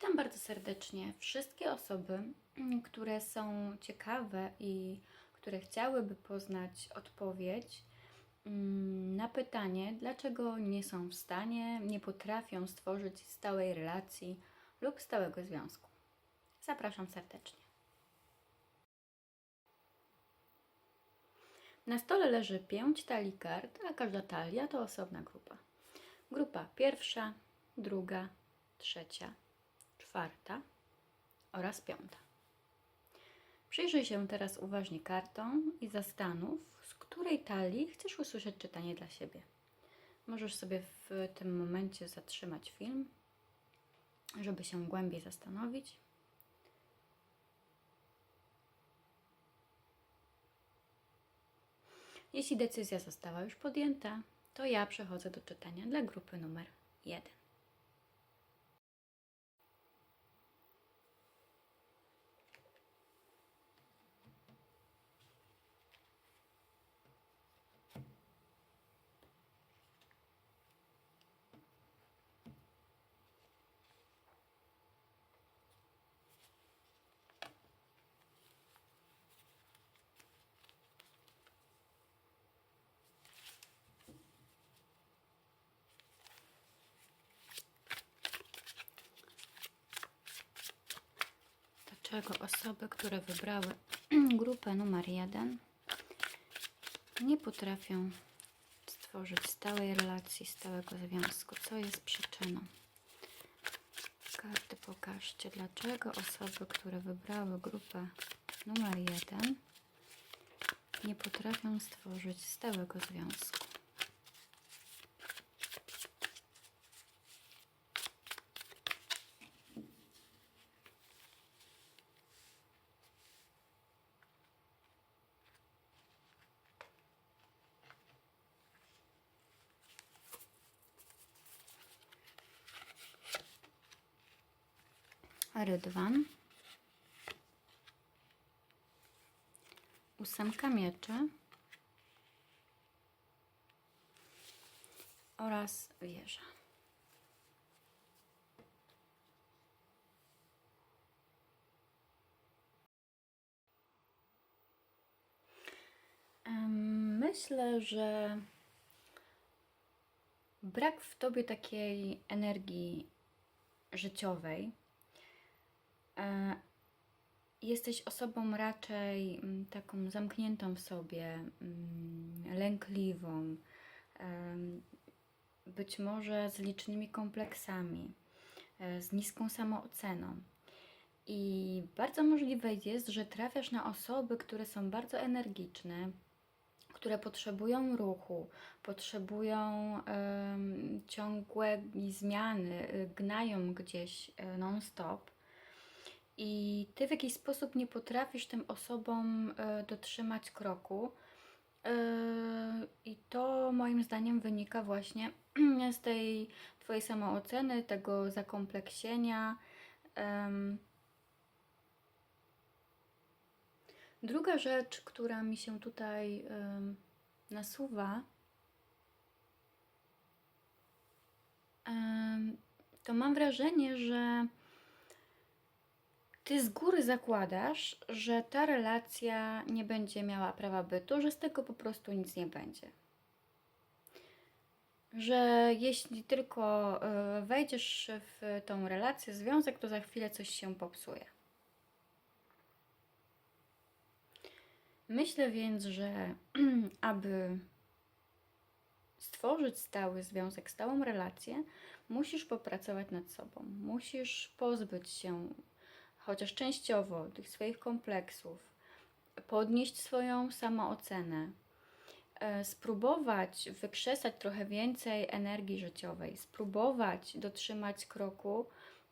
Witam bardzo serdecznie wszystkie osoby, mm, które są ciekawe i które chciałyby poznać odpowiedź mm, na pytanie, dlaczego nie są w stanie, nie potrafią stworzyć stałej relacji lub stałego związku. Zapraszam serdecznie. Na stole leży pięć talii kart, a każda talia to osobna grupa. Grupa pierwsza, druga, trzecia, czwarta oraz piąta. Przyjrzyj się teraz uważnie kartom i zastanów, z której talii chcesz usłyszeć czytanie dla siebie. Możesz sobie w tym momencie zatrzymać film, żeby się głębiej zastanowić. Jeśli decyzja została już podjęta, to ja przechodzę do czytania dla grupy numer 1. Dlaczego osoby, które wybrały grupę numer jeden, nie potrafią stworzyć stałej relacji, stałego związku? Co jest przyczyną? Karty pokażcie, dlaczego osoby, które wybrały grupę numer jeden, nie potrafią stworzyć stałego związku. Rydwan. Ósemka mieczy. Oraz wieża. Myślę, że brak w tobie takiej energii życiowej, Jesteś osobą raczej mm, taką zamkniętą w sobie, mm, lękliwą, być może z licznymi kompleksami, e, z niską samooceną. I bardzo możliwe jest, że trafiasz na osoby, które są bardzo energiczne, które potrzebują ruchu, potrzebują em, ciągłej zmiany, y, gnają gdzieś y, non-stop i ty w jakiś sposób nie potrafisz tym osobom e, dotrzymać kroku. E, I to moim zdaniem wynika właśnie z tej twojej samooceny, tego zakompleksienia. Druga rzecz, która mi się tutaj nasuwa, to mam wrażenie, że ty z góry zakładasz, że ta relacja nie będzie miała prawa bytu, że z tego po prostu nic nie będzie. Że jeśli tylko y, wejdziesz w tą relację, związek, to za chwilę coś się popsuje. Myślę więc, że aby stworzyć stały związek, stałą relację, musisz popracować nad sobą. Musisz pozbyć się chociaż częściowo tych swoich kompleksów, podnieść swoją samoocenę, e, spróbować wykrzesać trochę więcej energii życiowej, spróbować dotrzymać kroku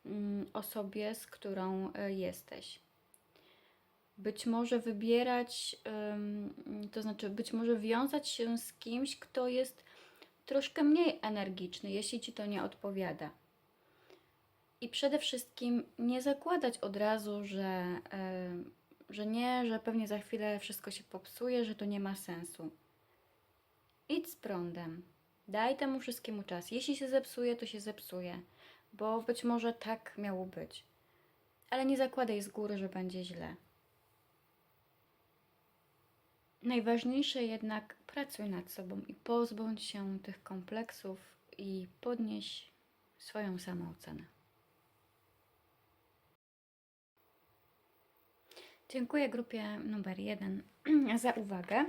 mm, osobie, z którą e, jesteś. Być może wybierać, to znaczy być może wiązać się z kimś, kto jest troszkę mniej energiczny, jeśli ci to nie odpowiada. I przede wszystkim nie zakładać od razu, że, yy, że nie, że pewnie za chwilę wszystko się popsuje, że to nie ma sensu. Idź z prądem. Daj temu wszystkiemu czas. Jeśli się zepsuje, to się zepsuje. bo być może tak miało być. Ale nie zakładaj z góry, że będzie źle. Najważniejsze jednak pracuj nad sobą i pozbądź się tych kompleksów i podnieś swoją samoocenę. Dziękuję grupie numer jeden za uwagę.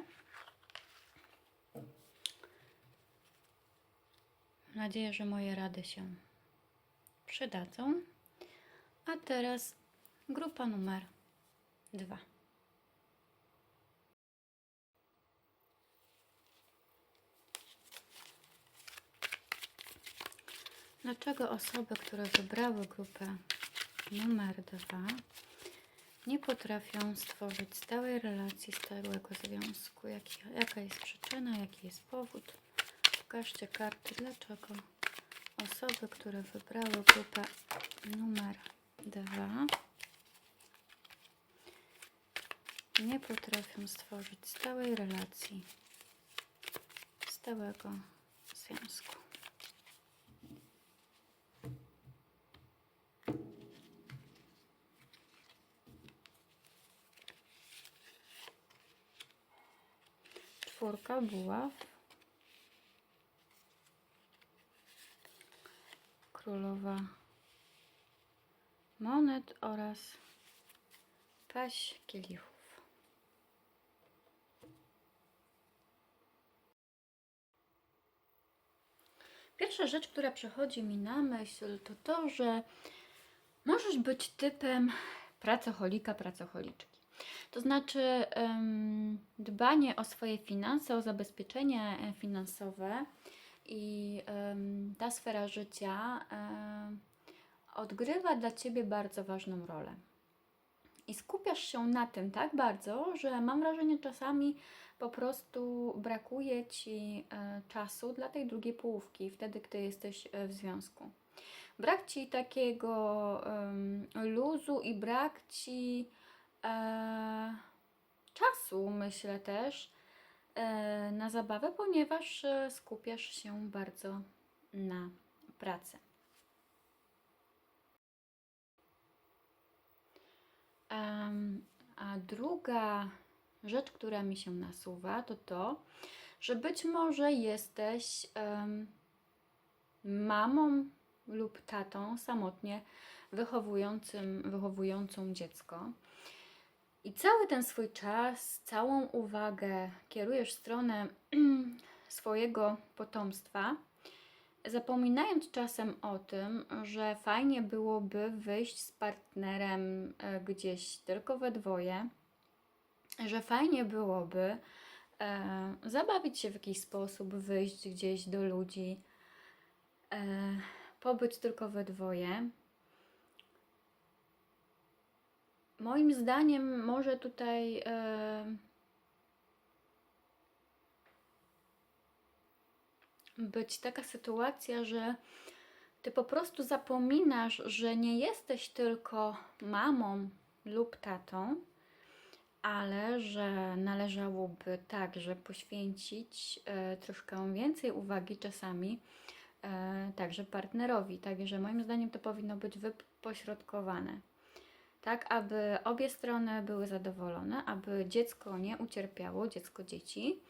Mam nadzieję, że moje rady się przydadzą. A teraz grupa numer dwa. Dlaczego osoby, które wybrały grupę numer dwa, nie potrafią stworzyć stałej relacji, stałego związku? Jaka jest przyczyna, jaki jest powód? Pokażcie karty, dlaczego osoby, które wybrały grupę numer dwa, nie potrafią stworzyć stałej relacji, stałego związku. Buław. Królowa monet oraz paź kielichów. Pierwsza rzecz, która przychodzi mi na myśl, to to, że możesz być typem pracocholika, pracocholiczki. To znaczy dbanie o swoje finanse, o zabezpieczenie e, finansowe i ta sfera życia em, odgrywa dla Ciebie bardzo ważną rolę. I skupiasz się na tym tak bardzo, że mam wrażenie czasami po prostu brakuje Ci e, czasu dla tej drugiej połówki, wtedy, gdy jesteś e, w związku. Brak Ci takiego em, luzu i brak Ci e, czasu, myślę też, e, na zabawę, ponieważ e, skupiasz się bardzo na pracy. Em, a druga rzecz, która mi się nasuwa, to to, że być może jesteś mamą lub tatą samotnie wychowującym, wychowującą dziecko. I cały ten swój czas, całą uwagę kierujesz w stronę swojego potomstwa, zapominając czasem o tym, że fajnie byłoby wyjść z partnerem e, gdzieś tylko we dwoje, że fajnie byłoby e, zabawić się w jakiś sposób, wyjść gdzieś do ludzi, e, pobyć tylko we dwoje. Moim zdaniem może tutaj e, być taka sytuacja, że ty po prostu zapominasz, że nie jesteś tylko mamą lub tatą, ale że należałoby także poświęcić e, troszkę więcej uwagi czasami e, także partnerowi. Także moim zdaniem to powinno być wypośrodkowane. Tak, aby obie strony były zadowolone, aby dziecko nie ucierpiało, dziecko dzieci,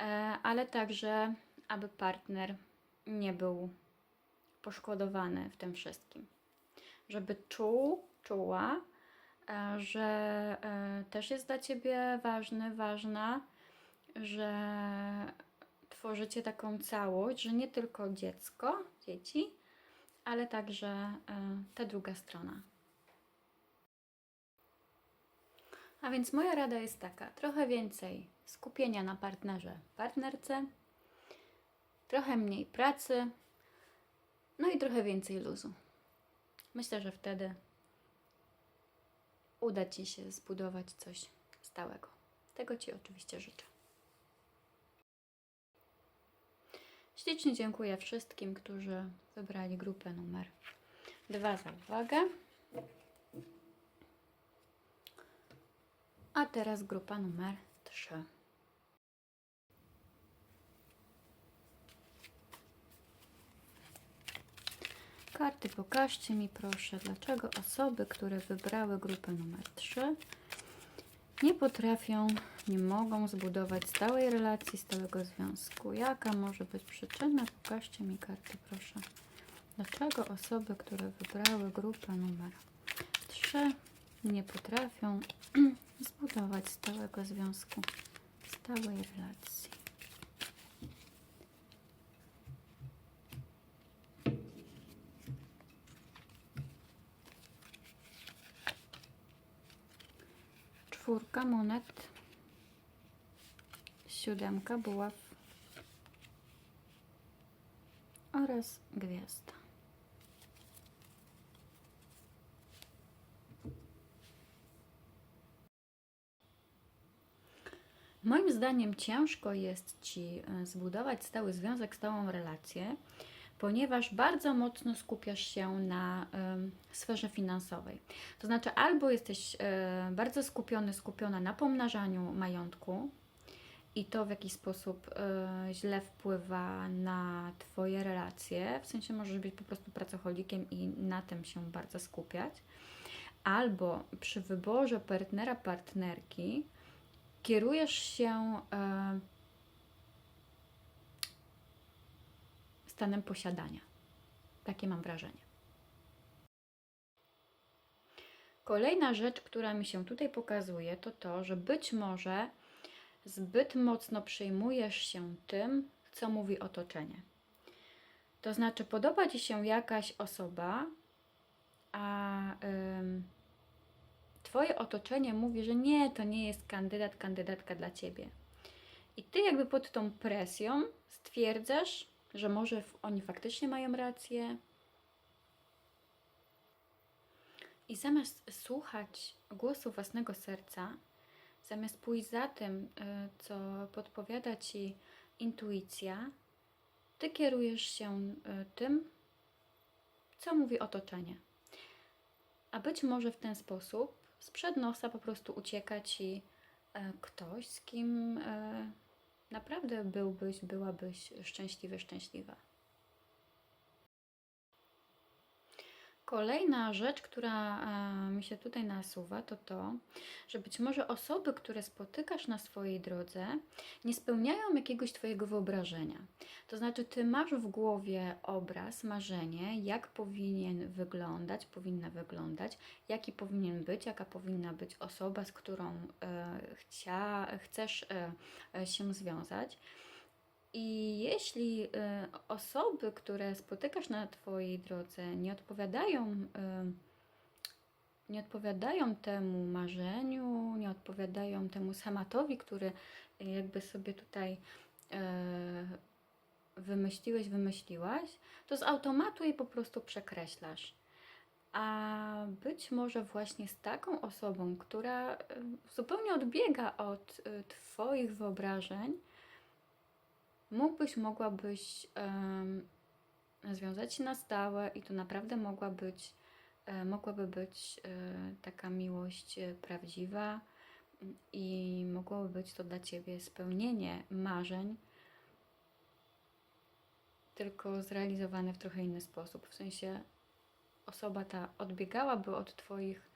e, ale także aby partner nie był poszkodowany w tym wszystkim. Żeby czuł, czuła, e, że e, też jest dla ciebie ważny, ważna, że tworzycie taką całość, że nie tylko dziecko, dzieci, ale także ta druga strona. A więc moja rada jest taka: trochę więcej skupienia na partnerze, partnerce, trochę mniej pracy, no i trochę więcej luzu. Myślę, że wtedy uda Ci się zbudować coś stałego. Tego Ci oczywiście życzę. Ślicznie dziękuję wszystkim, którzy wybrali grupę numer dwa za uwagę. A teraz grupa numer 3. Karty, pokażcie mi proszę, dlaczego osoby, które wybrały grupę numer 3, nie potrafią, nie mogą zbudować stałej relacji, stałego związku. Jaka może być przyczyna? Pokażcie mi karty, proszę. Dlaczego osoby, które wybrały grupę numer 3, nie potrafią zbudować stałego związku, stałej relacji? Czwórka monet, siódemka buław oraz gwiazda. Moim zdaniem ciężko jest Ci e, zbudować stały związek, stałą relację, ponieważ bardzo mocno skupiasz się na em, sferze finansowej. To znaczy, albo jesteś e, bardzo skupiony, skupiona na pomnażaniu majątku i to w jakiś sposób e, źle wpływa na Twoje relacje, w sensie możesz być po prostu pracocholikiem i na tym się bardzo skupiać, albo przy wyborze partnera, partnerki kierujesz się e, stanem posiadania. Takie mam wrażenie. Kolejna rzecz, która mi się tutaj pokazuje, to to, że być może zbyt mocno przejmujesz się tym, co mówi otoczenie. To znaczy, podoba ci się jakaś osoba, a ym, Twoje otoczenie mówi, że nie, to nie jest kandydat, kandydatka dla ciebie. I ty, jakby pod tą presją, stwierdzasz, że może oni faktycznie mają rację. I zamiast słuchać głosu własnego serca, zamiast pójść za tym, y, co podpowiada ci intuicja, ty kierujesz się y, tym, co mówi otoczenie. A być może w ten sposób sprzed nosa po prostu ucieka ci e, ktoś, z kim e, naprawdę byłbyś, byłabyś szczęśliwy, szczęśliwa. Kolejna rzecz, która e, mi się tutaj nasuwa, to to, że być może osoby, które spotykasz na swojej drodze, nie spełniają jakiegoś Twojego wyobrażenia. To znaczy, Ty masz w głowie obraz, marzenie, jak powinien wyglądać, powinna wyglądać, jaki powinien być, jaka powinna być osoba, z którą e, chcia, chcesz e, się związać. I jeśli y, osoby, które spotykasz na Twojej drodze, nie odpowiadają, y, nie odpowiadają temu marzeniu, nie odpowiadają temu schematowi, który jakby sobie tutaj y, wymyśliłeś, wymyśliłaś, to z automatu je po prostu przekreślasz. A być może właśnie z taką osobą, która zupełnie odbiega od Twoich wyobrażeń, mógłbyś, mogłabyś um, związać się na stałe i to naprawdę mogła być, e, mogłaby być e, taka miłość e, prawdziwa i mogłoby być to dla Ciebie spełnienie marzeń, tylko zrealizowane w trochę inny sposób. W sensie osoba ta odbiegałaby od Twoich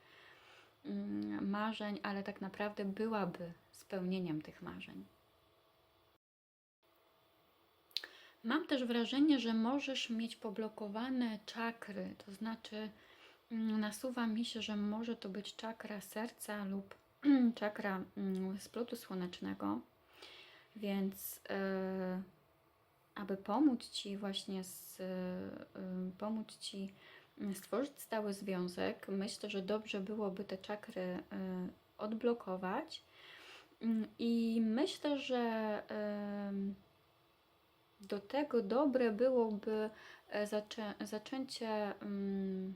mm, marzeń, ale tak naprawdę byłaby spełnieniem tych marzeń. Mam też wrażenie, że możesz mieć poblokowane czakry, to znaczy mm, nasuwa mi się, że może to być czakra serca lub czakra splotu mm, słonecznego, więc yy, aby pomóc Ci właśnie z, yy, pomóc Ci mm, stworzyć stały związek, myślę, że dobrze byłoby te czakry yy, odblokować. I myślę, że do tego dobre byłoby e, zaczę zaczęcie, um,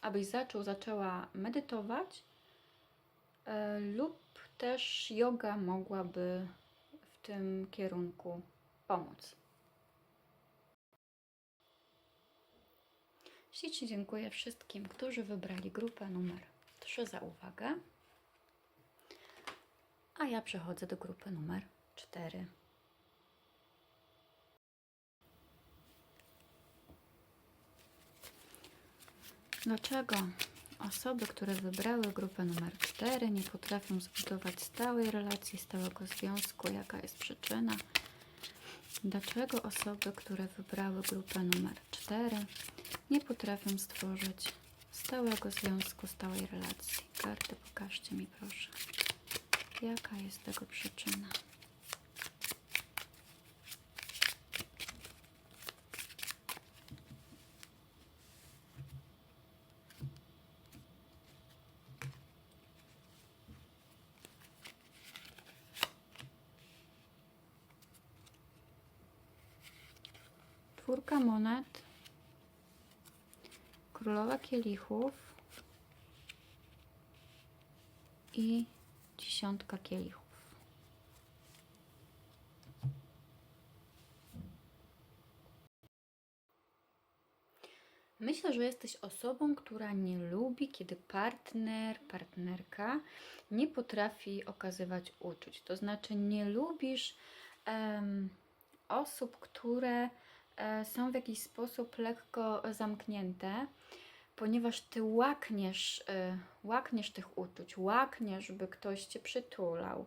abyś zaczął, zaczęła medytować, e, lub też yoga mogłaby w tym kierunku pomóc. Ślicznie dziękuję wszystkim, którzy wybrali grupę numer 3 za uwagę. A ja przechodzę do grupy numer 4. Dlaczego osoby, które wybrały grupę numer 4, nie potrafią zbudować stałej relacji, stałego związku? Jaka jest przyczyna? Dlaczego osoby, które wybrały grupę numer 4, nie potrafią stworzyć stałego związku, stałej relacji? Karty, pokażcie mi proszę. Jaka jest tego przyczyna? Czwórka monet, królowa kielichów i dziesiątka kielichów. Myślę, że jesteś osobą, która nie lubi, kiedy partner, partnerka nie potrafi okazywać uczuć. To znaczy, nie lubisz em, osób, które są w jakiś sposób lekko zamknięte, ponieważ ty łakniesz, e, łakniesz tych uczuć, łakniesz, by ktoś cię przytulał,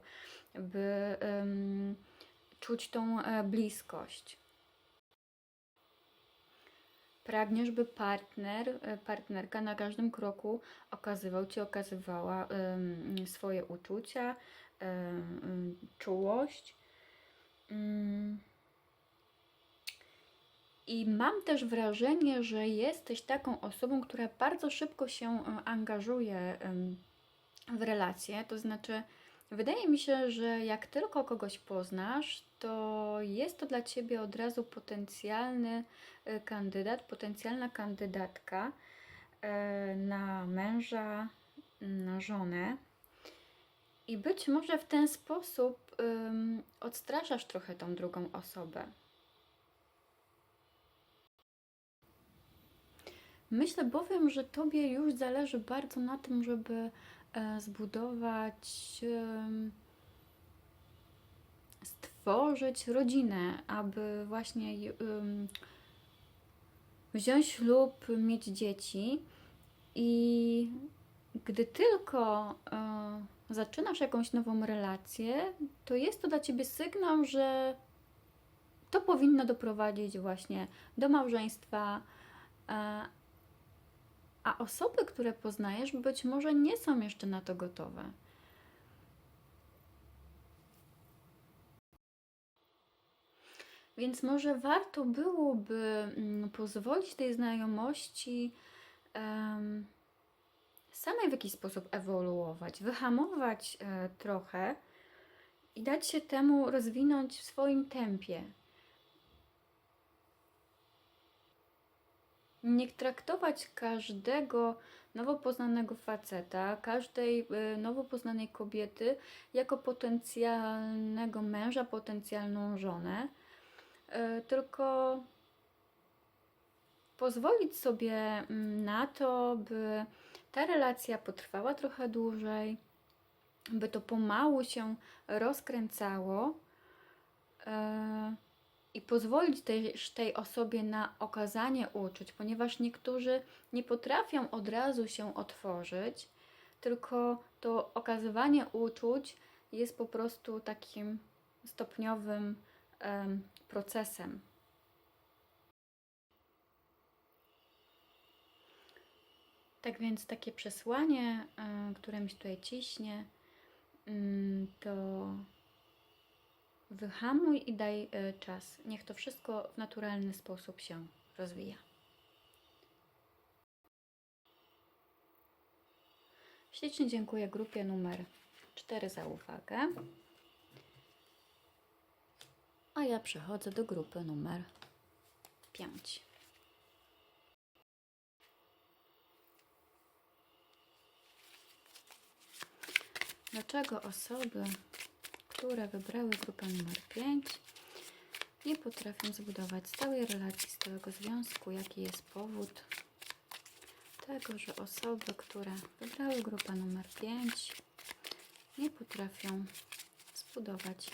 by em, czuć tą e, bliskość. Pragniesz, by partner, e, partnerka na każdym kroku okazywał ci, okazywała em, swoje uczucia, em, czułość. Mm. I mam też wrażenie, że jesteś taką osobą, która bardzo szybko się e, angażuje w relacje. To znaczy, wydaje mi się, że jak tylko kogoś poznasz, to jest to dla ciebie od razu potencjalny e, kandydat, potencjalna kandydatka e, na męża, na żonę. I być może w ten sposób odstraszasz trochę tą drugą osobę. Myślę bowiem, że Tobie już zależy bardzo na tym, żeby e, zbudować, stworzyć rodzinę, aby właśnie em, wziąć ślub, mieć dzieci. I gdy tylko e, zaczynasz jakąś nową relację, to jest to dla Ciebie sygnał, że to powinno doprowadzić właśnie do małżeństwa. A osoby, które poznajesz, być może nie są jeszcze na to gotowe. Więc może warto byłoby mm, pozwolić tej znajomości em, samej w jakiś sposób ewoluować, wyhamować e, trochę i dać się temu rozwinąć w swoim tempie. Nie traktować każdego nowo poznanego faceta, każdej y, nowo poznanej kobiety jako potencjalnego męża, potencjalną żonę, y, tylko pozwolić sobie mm, na to, by ta relacja potrwała trochę dłużej, by to pomału się rozkręcało. E, i pozwolić też tej osobie na okazanie uczuć, ponieważ niektórzy nie potrafią od razu się otworzyć, tylko to okazywanie uczuć jest po prostu takim stopniowym em, procesem. Tak więc takie przesłanie, y, które mi się tutaj ciśnie, mm, to wyhamuj i daj y, czas. Niech to wszystko w naturalny sposób się rozwija. Ślicznie dziękuję grupie numer 4 za uwagę. A ja przechodzę do grupy numer 5. Dlaczego osoby, które wybrały grupę numer 5, nie potrafią zbudować stałej relacji, stałego związku? Jaki jest powód tego, że osoby, które wybrały grupę numer 5, nie potrafią zbudować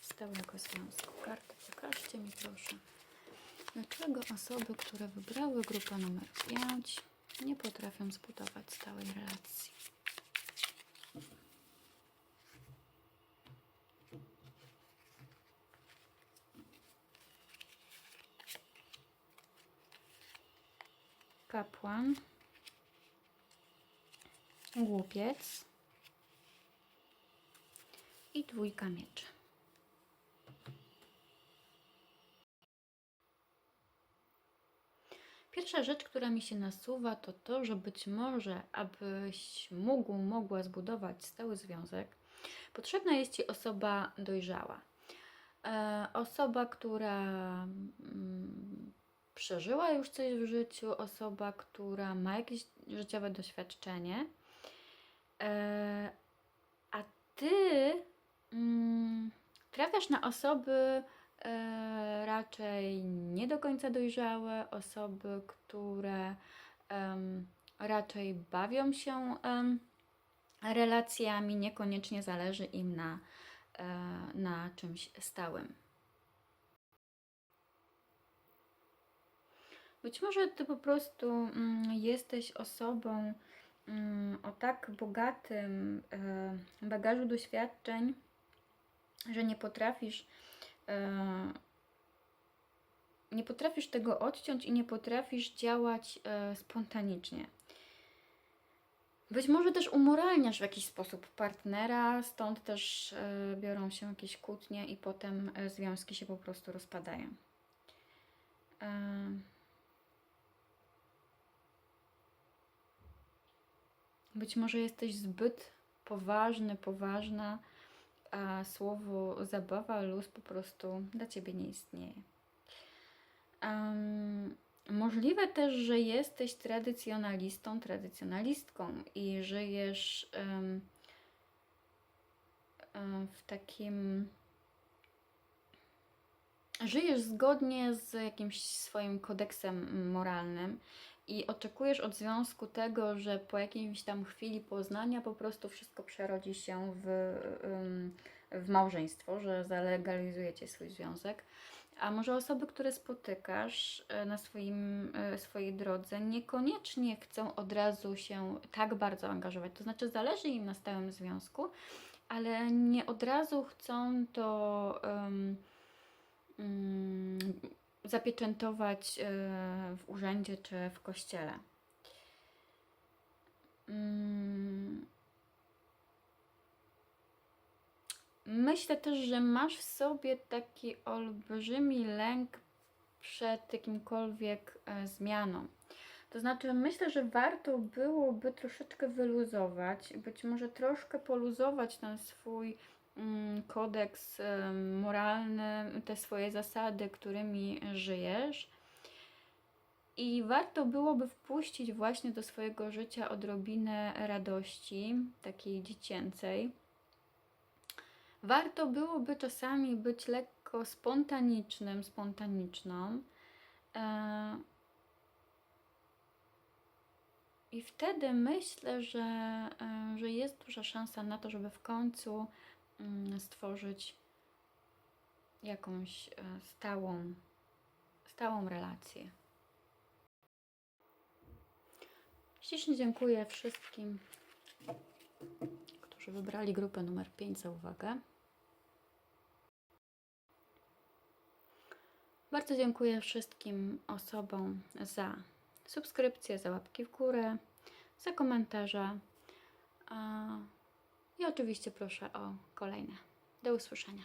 stałego związku? Karty pokażcie mi proszę. Dlaczego osoby, które wybrały grupę numer 5, nie potrafią zbudować stałej relacji. Kapłan. Głupiec. I dwójka mieczy. Pierwsza rzecz, która mi się nasuwa, to to, że być może, abyś mógł, mogła zbudować stały związek, potrzebna jest Ci osoba dojrzała. E, osoba, która mm, przeżyła już coś w życiu, osoba, która ma jakieś życiowe doświadczenie, e, a Ty mm, trafiasz na osoby, e, raczej nie do końca dojrzałe, osoby, które raczej bawią się relacjami, niekoniecznie zależy im na, e, na czymś stałym. Być może ty po prostu mm, jesteś osobą mm, o tak bogatym e, bagażu doświadczeń, że nie potrafisz e, nie potrafisz tego odciąć i nie potrafisz działać e, spontanicznie. Być może też umoralniasz w jakiś sposób partnera, stąd też e, biorą się jakieś kłótnie i potem związki się po prostu rozpadają. E, Być może jesteś zbyt poważny, poważna, a słowo zabawa, luz po prostu dla ciebie nie istnieje. Um, możliwe też, że jesteś tradycjonalistą, tradycjonalistką i żyjesz um, w takim. Żyjesz zgodnie z jakimś swoim kodeksem moralnym i oczekujesz od związku tego, że po jakiejś tam chwili poznania po prostu wszystko przerodzi się w, w małżeństwo, że zalegalizujecie swój związek. A może osoby, które spotykasz e, na swoim, e, swojej drodze, niekoniecznie chcą od razu się tak bardzo angażować. To znaczy, zależy im na stałym związku, ale nie od razu chcą to um, zapieczętować e, w urzędzie czy w kościele. Mm. Myślę też, że masz w sobie taki olbrzymi lęk przed jakimkolwiek e, zmianą. To znaczy, myślę, że warto byłoby troszeczkę wyluzować, być może troszkę poluzować ten swój kodeks em, moralny, te swoje zasady, którymi żyjesz. I warto byłoby wpuścić właśnie do swojego życia odrobinę radości, takiej dziecięcej. Warto byłoby czasami być lekko spontanicznym, spontaniczną. E, I wtedy myślę, że, e, że jest duża szansa na to, żeby w końcu mm, stworzyć jakąś e, stałą, stałą relację. Ślicznie dziękuję wszystkim, którzy wybrali grupę numer 5 za uwagę. Bardzo dziękuję wszystkim osobom za subskrypcję, za łapki w górę, za komentarze. I oczywiście proszę o kolejne. Do usłyszenia.